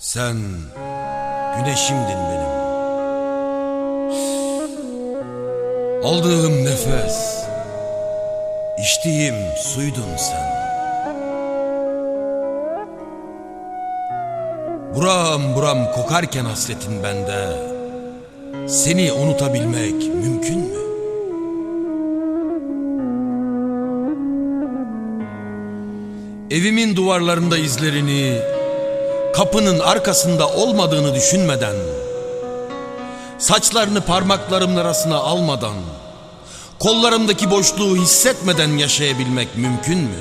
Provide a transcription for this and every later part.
Sen güneşimdin benim. Aldığım nefes, içtiğim suydun sen. Buram buram kokarken hasretin bende. Seni unutabilmek mümkün mü? Evimin duvarlarında izlerini, kapının arkasında olmadığını düşünmeden, saçlarını parmaklarımın arasına almadan, kollarımdaki boşluğu hissetmeden yaşayabilmek mümkün mü?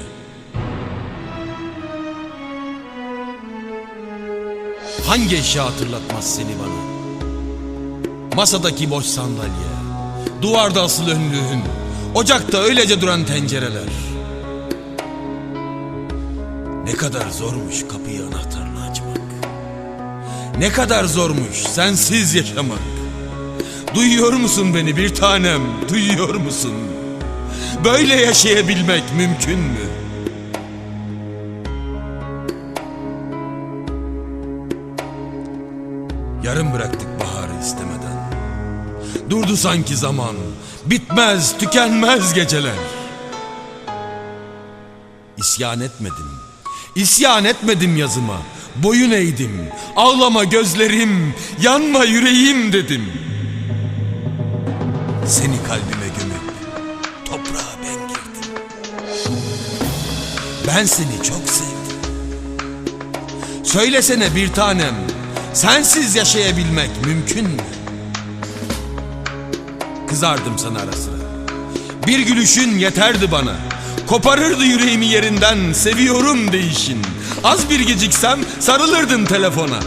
Hangi eşya hatırlatmaz seni bana? Masadaki boş sandalye, duvarda asılı önlüğün, ocakta öylece duran tencereler. Ne kadar zormuş kapıyı anahtarla açmak. Ne kadar zormuş sensiz yaşamak. Duyuyor musun beni bir tanem? Duyuyor musun? Böyle yaşayabilmek mümkün mü? Yarım bıraktık baharı istemeden. Durdu sanki zaman. Bitmez, tükenmez geceler. İsyan etmedim. İsyan etmedim yazıma. Boyun eğdim. Ağlama gözlerim, yanma yüreğim dedim. Seni kalbime gömüp toprağa ben girdim. Ben seni çok sevdim. Söylesene bir tanem, sensiz yaşayabilmek mümkün mü? Kızardım sana ara sıra. Bir gülüşün yeterdi bana. Koparırdı yüreğimi yerinden seviyorum değişin. Az bir geciksem sarılırdın telefona.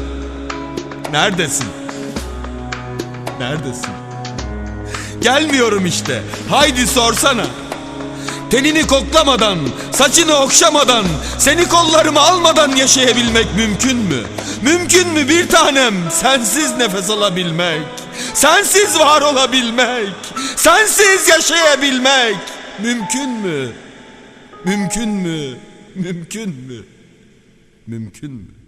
Neredesin? Neredesin? Gelmiyorum işte. Haydi sorsana. Tenini koklamadan, saçını okşamadan, seni kollarıma almadan yaşayabilmek mümkün mü? Mümkün mü bir tanem sensiz nefes alabilmek? Sensiz var olabilmek? Sensiz yaşayabilmek? Mümkün mü? Mümkün mü? Mümkün mü? Mümkün mü?